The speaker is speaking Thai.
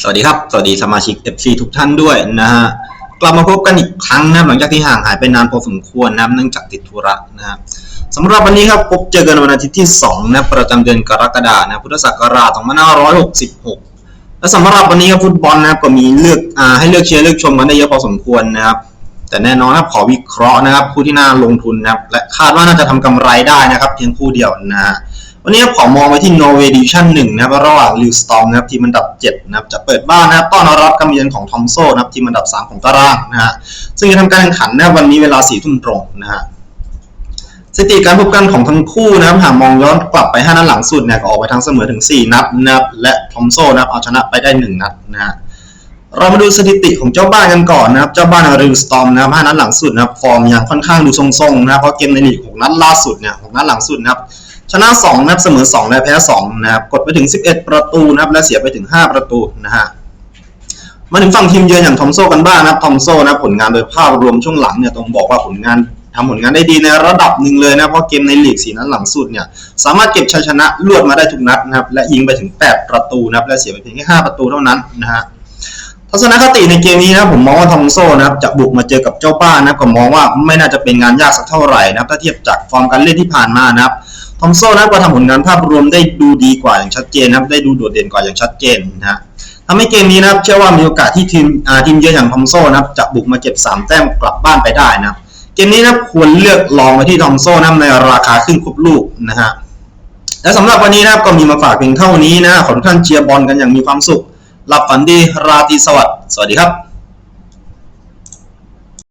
สวัสดีครับ สวัสดีสมาชิก FC ทุกท่านด้วยนะฮะกลับมาพบกันอีกครั้งนะหลังจากที่ห่างหายไปนานพอสมควรนะเนื่องจากติดธุระนะครับสำหรับวันนี้ครับพบเจอกันวันอาทิตย์ที่2นะประจำเดือนกรกฎาคมนะพุทธศักราช2566 และสำหรับวันนี้ครับฟุตบอลนะครับก็มีเลือกอให้เลือกเชียร์เลือกชมกันได้เยอะพอสมควรนะครับแต่แน่นอนครับขอวิเคราะห์นะครับคู่ที่น่าลงทุนนะครับและคาดว่าน่าจะทำกำไรได้นะครับเพียงคู่เดียวนะฮะ วันนี้ขอมองไปที่นอร์เวย์ดิวิชั่นหนึ่งนะครับระหว่างลิวสตอมนะครับทีมอันดับ7นะครับจะเปิดบ้านนะครับต้อนรับการเยือนของทอมโซนะครับทีมอันดับ 3 ของตารางนะฮะซึ่งจะทำการแข่งขันนะครับวันนี้เวลา4ทุ่มตรงนะฮะสถิติการพบกันของทั้งคู่นะครับหากมองย้อนกลับไป5นัดหลังสุดเนี่ยก็ออกไปทั้งเสมอถึง 4 นัดนะครับและทอมโซนะครับเอาชนะไปได้ 1 นัดนะฮะเรามาดูสถิติของเจ้าบ้านกันก่อนนะครับ เจ้าบ้านริวสตอมนะครับ5นัดหลังสุดนะครับ ฟอร์มยังค่อนข้างดูทรงๆนะครับ เพราะเกมในลีก6นัดล่าสุดเนี่ย6นัดหลังสุดนะครับ ชนะ2นะครับเสมอ2และแพ้2นะครับกดไปถึง 11 ประตูนะครับและเสียไปถึง 5 ประตูนะฮะมาถึงฝั่งทีมเยือนอย่างทอมโซกันบ้างนะครับทอมโซนะผลงานโดยภาพรวมช่วงหลังเนี่ยต้องบอกว่าผลงานทำผลงานได้ดีในระดับหนึ่งเลยนะเพราะเกมในลีกสีนัดหลังสุดเนี่ยสามารถเก็บชัยชนะรวดมาได้ทุกนัดนะครับและยิงไปถึง 8 ประตูนะครับและเสียไปเพียงแค่5ประตูเท่านั้นนะฮะทัศนคติในเกมนี้นะผมมองว่าทอมโซนะครับจะบุกมาเจอกับเจ้าบ้านนะครับผมมองว่าไม่น่าจะเป็นงานยากสักเท่าไหร่นะครับถ้าเทียบจากฟอร์มการเล่นที่ผ่านมานะครับ ทอมโซ่นะก็ทำผลงานภาพรวมได้ดูดีกว่าอย่างชัดเจนนะครับ ได้ดูโดดเด่นกว่าอย่างชัดเจนนะฮะทำให้เกมนี้นะครับ เชื่อว่ามีโอกาสที่ทีมอ่าทีมเยือนอย่างทอมโซ่นะครับจะบุกมาเก็บ 3 แต้มกลับบ้านไปได้นะครับเกมนี้นะควรเลือกลองไปที่ทอมโซ่นะในราคาครึ่งครบลูกนะฮะและสำหรับวันนี้นะครับก็มีมาฝากเพียงเท่านี้นะขอทุกท่านเชียร์บอลกันอย่างมีความสุขหลับฝันดีราตรีสวัสดิ์สวัสดีครับ